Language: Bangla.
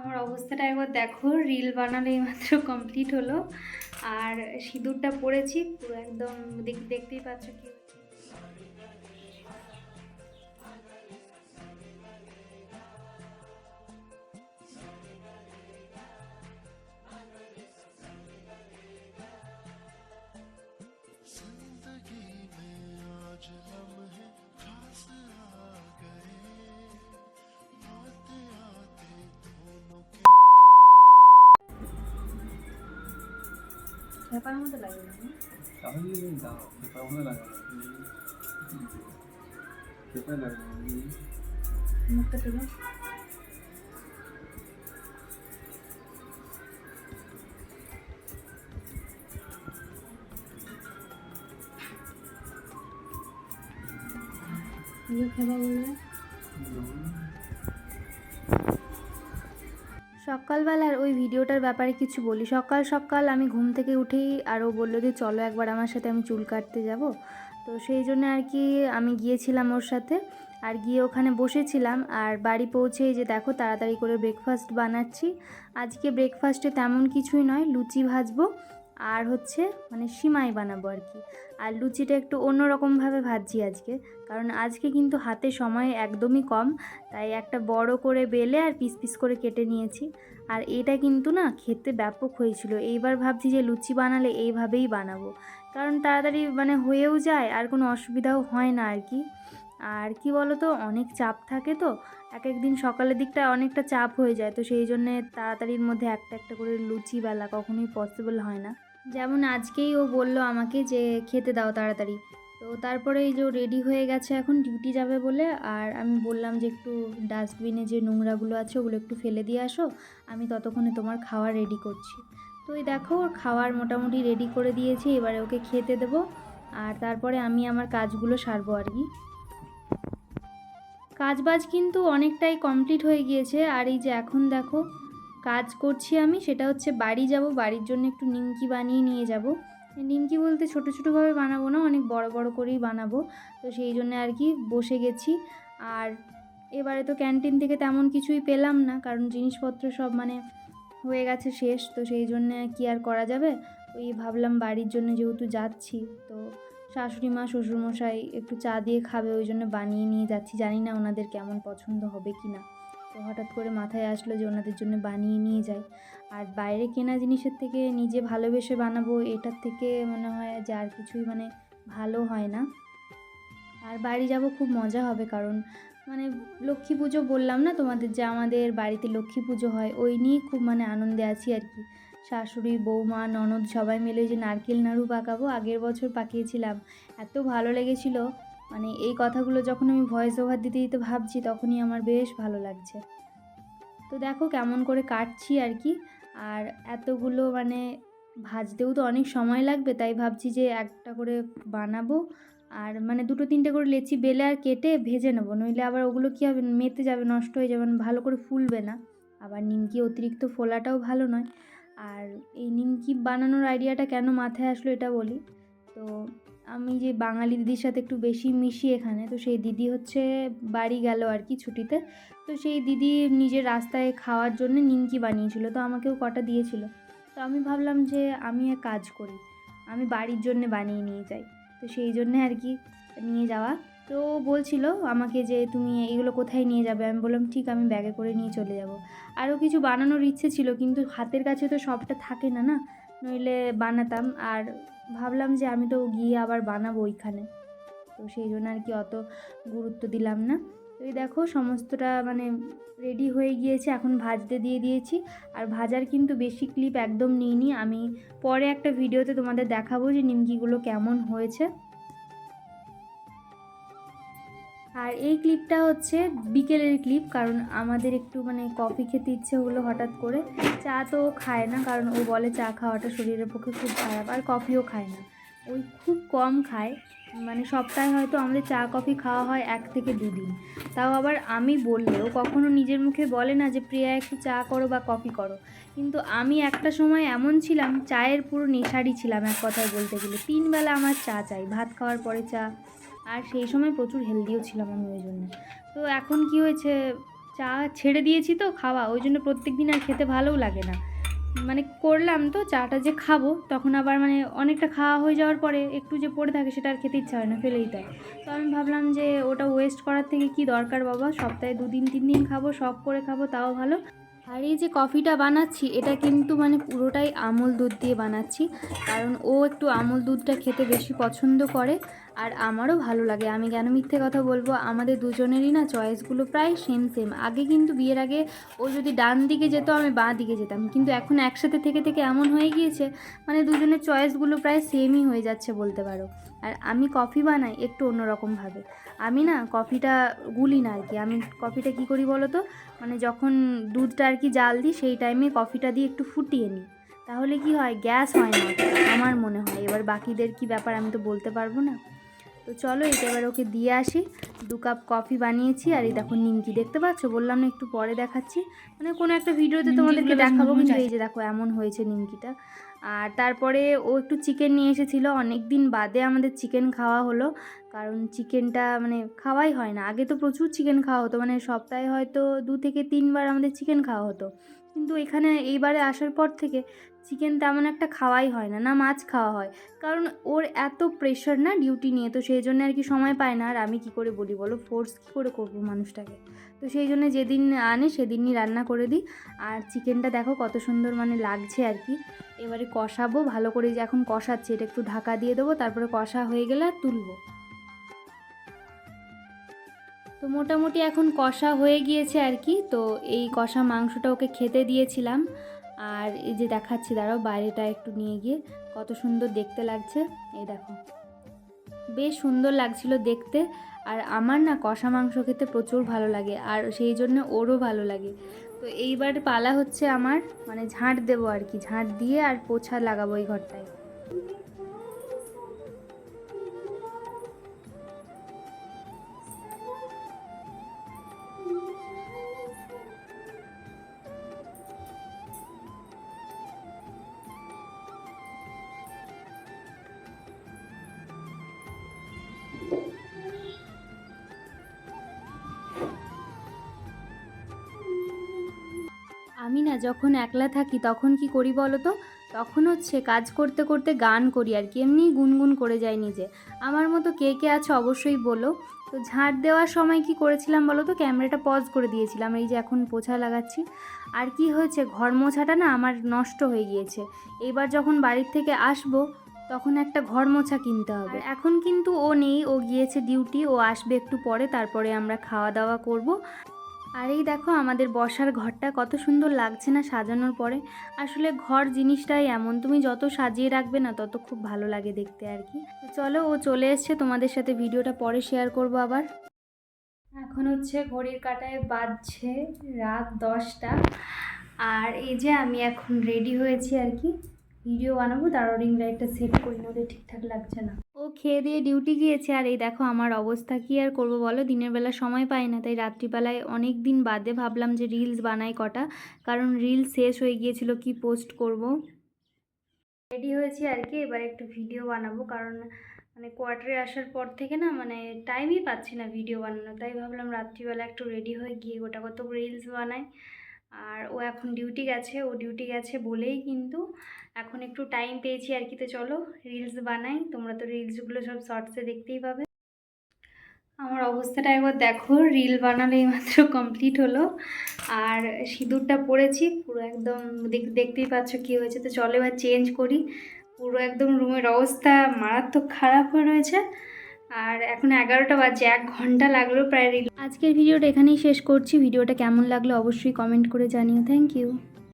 আমার অবস্থাটা একবার দেখো রিল বানানো এইমাত্র কমপ্লিট হলো। আর সিঁদুরটা পড়েছি পুরো একদম দেখ- দেখতেই পাচ্ছ কি ব্যাপার মতো লাগে না তাহলে দাও পেপার মনে লাগানো পেপার লাগানো মুখটা তুলো এগুলো খেবা বললে? সকালবেলার ওই ভিডিওটার ব্যাপারে কিছু বলি। সকাল সকাল আমি ঘুম থেকে উঠেই আরও বলল যে, চলো একবার আমার সাথে আমি চুল কাটতে যাব। তো সেই জন্য আর কি আমি গিয়েছিলাম ওর সাথে আর গিয়ে ওখানে বসেছিলাম আর বাড়ি পৌঁছে যে, দেখো, তাড়াতাড়ি করে ব্রেকফাস্ট বানাচ্ছি। আজকে ব্রেকফাস্টে তেমন কিছুই নয়, লুচি ভাজবো আর হচ্ছে মানে সিমাই বানাবো আর কি। আর লুচিটা একটু অন্যরকমভাবে ভাজছি আজকে, কারণ আজকে কিন্তু হাতে সময় একদমই কম, তাই একটা বড় করে বেলে আর পিস পিস করে কেটে নিয়েছি। আর এটা কিন্তু না খেতে ব্যাপক হয়েছিল, এইবার ভাবছি যে লুচি বানালে এইভাবেই বানাবো। কারণ তাড়াতাড়ি মানে হয়েও যায়, আর কোনো অসুবিধাও হয় না আর কি। আর কি বলো তো অনেক চাপ থাকে তো এক এক দিন সকালের দিকটা অনেকটা চাপ হয়ে যায়, তো সেই জন্যে তাড়াতাড়ির মধ্যে একটা একটা করে লুচি বেলা কখনোই পসিবল হয় না। যেমন আজকেই ও বলল আমাকে যে খেতে দাও তাড়াতাড়ি। তো তারপরে এই যে রেডি হয়ে গেছে এখন ডিউটি যাবে বলে, আর আমি বললাম যে একটু ডাস্টবিনে যে নোংরাগুলো আছে ওগুলো একটু ফেলে দিয়ে আসো, আমি ততক্ষণে তোমার খাওয়া রেডি করছি। তো এই দেখো, ওর খাওয়ার মোটামুটি রেডি করে দিয়েছি, এবারে ওকে খেতে দেবো, আর তারপরে আমি আমার কাজগুলো সারবো আর কি। কাজবাজ কিন্তু অনেকটাই কমপ্লিট হয়ে গিয়েছে, আর এই যে এখন দেখো কাজ করছি আমি, সেটা হচ্ছে বাড়ি যাব, বাড়ির জন্য একটু নিমকি বানিয়ে নিয়ে যাব। নিমকি বলতে ছোটো ছোটোভাবে বানাবো না, অনেক বড় বড় করেই বানাবো। তো সেই জন্য আর কি বসে গেছি। আর এবারে তো ক্যান্টিন থেকে তেমন কিছুই পেলাম না, কারণ জিনিসপত্র সব মানে হয়ে গেছে শেষ, তো সেই জন্যে কি আর করা যাবে? ওই ভাবলাম বাড়ির জন্য যেহেতু যাচ্ছি, তো শাশুড়ি মা, শ্বশুরমশাই একটু চা দিয়ে খাবে, ওই জন্য বানিয়ে নিয়ে যাচ্ছি। জানি না ওনাদের কেমন পছন্দ হবে কি না তো হঠাৎ করে মাথায় আসলো যে ওনাদের জন্য বানিয়ে নিয়ে যাই। আর বাইরে কেনা জিনিসের থেকে নিজে ভালোবেসে বানাবো, এটার থেকে মনে হয় যে আর কিছুই মানে ভালো হয় না। আর বাড়ি যাব খুব মজা হবে কারণ মানে লক্ষ্মী পুজো বললাম না তোমাদের যে আমাদের বাড়িতে লক্ষ্মী পুজো হয়, ওই নিয়ে খুব মানে আনন্দে আছি আর কি। শাশুড়ি, বৌমা, ননদ সবাই মিলে যে নারকেল নাড়ু পাকাবো, আগের বছর পাকিয়েছিলাম। এত ভালো লেগেছিল মানে এই কথাগুলো যখন আমি ভয়েস ওভার দিতে দিতে ভাবছি, তখনই আমার বেশ ভালো লাগছে। তো দেখো কেমন করে কাটছি আর কি। আর এতগুলো মানে ভাজতেও তো অনেক সময় লাগবে, তাই ভাবছি যে একটা করে বানাবো। আর মানে দুটো তিনটে করে লেচি বেলে আর কেটে ভেজে নেব, নইলে আবার ওগুলো কী হবে, মেতে যাবে, নষ্ট হয়ে যাবে, ভালো করে ফুলবে না। আবার নিমকি অতিরিক্ত ফোলাটাও ভালো নয়। আর এই নিমকি বানানোর আইডিয়াটা কেন মাথায় আসলো এটা বলি। তো আমি যে বাঙালি দিদির সাথে একটু বেশি মিশি এখানে, তো সেই দিদি হচ্ছে বাড়ি গেল আর কি ছুটিতে। তো সেই দিদি নিজের রাস্তায় খাওয়ার জন্য নিমকি বানিয়েছিল, তো আমাকেও কটা দিয়েছিল। তো আমি ভাবলাম যে আমি এক কাজ করি, আমি বাড়ির জন্য বানিয়ে নিয়ে যাই। তো সেই জন্যে আর কি নিয়ে যাওয়া। তো বলছিল আমাকে যে তুমি এগুলো কোথায় নিয়ে যাবে? আমি বললাম, ঠিক, আমি ব্যাগে করে নিয়ে চলে যাব। আরও কিছু বানানোর ইচ্ছে ছিল, কিন্তু হাতের কাছে তো সবটা থাকে না না? নইলে বানাতাম। আর ভাবলাম যে আমি তো গিয়ে আবার বানাবো ওইখানে। তো সেই জন্য আর কি অত গুরুত্ব দিলাম না। তো এই দেখো সমস্তটা মানে রেডি হয়ে গিয়েছে। এখন ভাজতে দিয়ে দিয়েছি। আর ভাজার কিন্তু বেশি ক্লিপ একদম নিইনি। আমি পরে একটা ভিডিওতে তোমাদের দেখাবো যে নিমকিগুলো কেমন হয়েছে। আর এই ক্লিপটা হচ্ছে বিকেলের ক্লিপ, কারণ আমাদের একটু মানে কফি খেতে ইচ্ছে হলো হঠাৎ করে। চা তো খায় না, কারণ ও বলে চা খাওয়াটা শরীরের পক্ষে খুব খারাপ, আর কফিও খায় না। ওই খুব কম খায় মানে সপ্তাহে হয়তো আমাদের চা, কফি খাওয়া হয় এক থেকে দুদিন তাও আবার আমি বললেও কখনো নিজের মুখে বলে না যে, প্রিয়া, একটু চা করো বা কফি করো। কিন্তু আমি একটা সময় এমন ছিলাম, চায়ের পুরো নেশারই ছিলাম এক কথায় বলতে গেলে। তিনবেলা আমার চা চাই, ভাত খাওয়ার পরে চা। আর সেই সময় প্রচুর হেলদিও ছিলাম আমি ওই জন্য। তো এখন কি হয়েছে, চা ছেড়ে দিয়েছি তো খাওয়া, ওই জন্য প্রত্যেক দিন আর খেতে ভালোও লাগে না। মানে করলাম তো, চাটা যে খাব, তখন আবার মানে অনেকটা খাওয়া হয়ে যাওয়ার পরে একটু যে পড়ে থাকে সেটা আর খেতে ইচ্ছা হয় না, ফেলেই দেয়। তো আমি ভাবলাম যে ওটা ওয়েস্ট করার থেকে কি দরকার বাবা? সপ্তাহে দুদিন, তিন দিন খাব, শখ করে খাব, তাও ভালো। আর এই যে কফিটা বানাচ্ছি, এটা কিন্তু মানে পুরোটাই আমুল দুধ দিয়ে বানাচ্ছি। কারণ ও একটু আমুল দুধটা খেতে বেশি পছন্দ করে। আর আমারও ভালো লাগে। আমি কেন মিথ্যে কথা বলব? আমাদের দুজনেরই না চয়েসগুলো প্রায় সেম সেম আগে কিন্তু বিয়ের আগে ও যদি ডান দিকে যেত, আমি বাঁ দিকে যেতাম। কিন্তু এখন একসাথে থেকে থেকে এমন হয়ে গিয়েছে মানে দুজনের চয়েসগুলো প্রায় সেমই হয়ে যাচ্ছে বলতে পারো। আর আমি কফি বানাই একটু অন্যরকমভাবে। আমি না কফিটা গুলি না আর কি আমি কফিটা কী করি বলো তো মানে যখন দুধটা আর কি জাল দিই, সেই টাইমে কফিটা দিয়ে একটু ফুটিয়ে নিই। তাহলে কি হয়? গ্যাস হয় না। আমার মনে হয়। এবার বাকিদের কি ব্যাপার আমি তো বলতে পারব না। তো চলো এটা এবার ওকে দিয়ে আসি। দু কাপ কফি বানিয়েছি আর এই দেখো নিমকি দেখতে পাচ্ছ? বললাম না একটু পরে দেখাচ্ছি। মানে কোনো একটা ভিডিওতে তোমাদেরকে দেখাবো কিন্তু এই যে দেখো এমন হয়েছে নিমকিটা। আর তারপরে ও একটু চিকেন নিয়ে এসেছিল। অনেক দিন বাদে আমাদের চিকেন খাওয়া হলো। কারণ চিকেনটা মানে খাওয়াই হয় না। আগে তো প্রচুর চিকেন খাওয়া হতো। মানে সপ্তাহে হয়তো দু থেকে তিনবার আমাদের চিকেন খাওয়া হতো। কিন্তু এখানে এইবারে আসার পর থেকে চিকেন তেমন একটা খাওয়াই হয় না না মাছ খাওয়া হয়। কারণ ওর এত প্রেশার না ডিউটি নিয়ে। তো সেই জন্য আর কি সময় পায় না। আর আমি কি করে বলি বলো? ফোর্স কী করে করব মানুষটাকে? তো সেই জন্য যেদিন আনে সেদিনই রান্না করে দিই। আর চিকেনটা দেখো কত সুন্দর মানে লাগছে আর কি। এবারে কষাবো, ভালো করে যে এখন কষাচ্ছি, এটা একটু ঢাকা দিয়ে দেবো, তারপরে কষা হয়ে গেলে আর তুলবো। তো মোটামুটি এখন কষা হয়ে গিয়েছে আর কি, তো এই কষা মাংসটা ওকে খেতে দিয়েছিলাম। আর এই যে দেখাচ্ছি, দাঁড়াও, বাইরেটা একটু নিয়ে গিয়ে, কত সুন্দর দেখতে লাগছে, এই দেখো। বেশ সুন্দর লাগছিল দেখতে আর আমার না কষা মাংস খেতে প্রচুর ভালো লাগে, আর সেই জন্য ওরও ভালো লাগে। তো এইবার পালা হচ্ছে আমার মানে ঝাঁট দেবো আর কি, ঝাঁট দিয়ে আর পোছা লাগাবো এই ঘরটায়। যখন একলা থাকি, তখন কি করি বলো তো? তখন হচ্ছে কাজ করতে করতে গান করি আর কি এমনি গুনগুন করে যাই নিজে। আমার মতো কে কে আছে অবশ্যই বলো। তো ঝাঁট দেওয়ার সময় কি করেছিলাম বলো তো? ক্যামেরাটা পজ করে দিয়েছিলাম, এই যে এখন পোছা লাগাচ্ছি। আর কি হয়েছে, ঘর মোছাটা না আমার নষ্ট হয়ে গিয়েছে। এইবার যখন বাড়ির থেকে আসব, তখন একটা ঘর মোছা কিনতে হবে। এখন কিন্তু ও নেই, ও গিয়েছে ডিউটি ও আসবে একটু পরে, তারপরে আমরা খাওয়া দাওয়া করব। আর এই দেখো আমাদের বসার ঘরটা কত সুন্দর লাগছে না সাজানোর পরে। আসলে ঘর জিনিসটাই এমন, তুমি যত সাজিয়ে রাখবে না তত খুব ভালো লাগে দেখতে আর কি। চলো ও চলে এসছে, তোমাদের সাথে ভিডিওটা পরে শেয়ার করব আবার। এখন হচ্ছে ঘড়ির কাটায় বাজছে রাত দশটা। আর এই যে আমি এখন রেডি হয়েছি আর কি। ভিডিও বানাবো তার রিং লাইটটা সেট করি নইলে ঠিকঠাক লাগছে না। ও খেয়ে দিয়ে ডিউটি গিয়েছে। আর এই দেখো আমার অবস্থা, কি আর করব বলো? দিনের বেলা সময় পাই না, তাই রাত্রিবেলায় অনেক দিন বাদে ভাবলাম যে রিলস বানাই কটা। কারণ রিল শেষ হয়ে গিয়েছিল, কি পোস্ট করব? রেডি হয়েছি আর কি, এবার একটু ভিডিও বানাবো। কারণ মানে কোয়ার্টারে আসার পর থেকে না মানে টাইমই পাচ্ছি না ভিডিও বানানো তাই ভাবলাম রাত্রিবেলা একটু রেডি হয়ে গিয়ে গোটা কত রিলস বানাই। আর ও এখন ডিউটি গেছে, ও ডিউটি গেছে বলেই কিন্তু এখন একটু টাইম পেয়েছি আর কি। তো চলো রিলস বানাই, তোমরা তো রিলসগুলো সব শর্টসে দেখতেই পাবে। আমার অবস্থাটা একবার দেখো রিল বানালে এইমাত্র কমপ্লিট হলো। আর সিঁদুরটা পরেছি, পুরো একদম দেখ- দেখতেই পাচ্ছ কী হয়েছে। তো চলো এবার চেঞ্জ করি। পুরো একদম রুমের অবস্থা মারাত্মক খারাপ হয়ে রয়েছে। আর এখন এগারোটা বাজে, এক ঘণ্টা লাগল প্রায় আজকের ভিডিওটা এখানেই শেষ করছি। ভিডিওটা কেমন লাগল অবশ্যই কমেন্ট করে জানিও। Thank you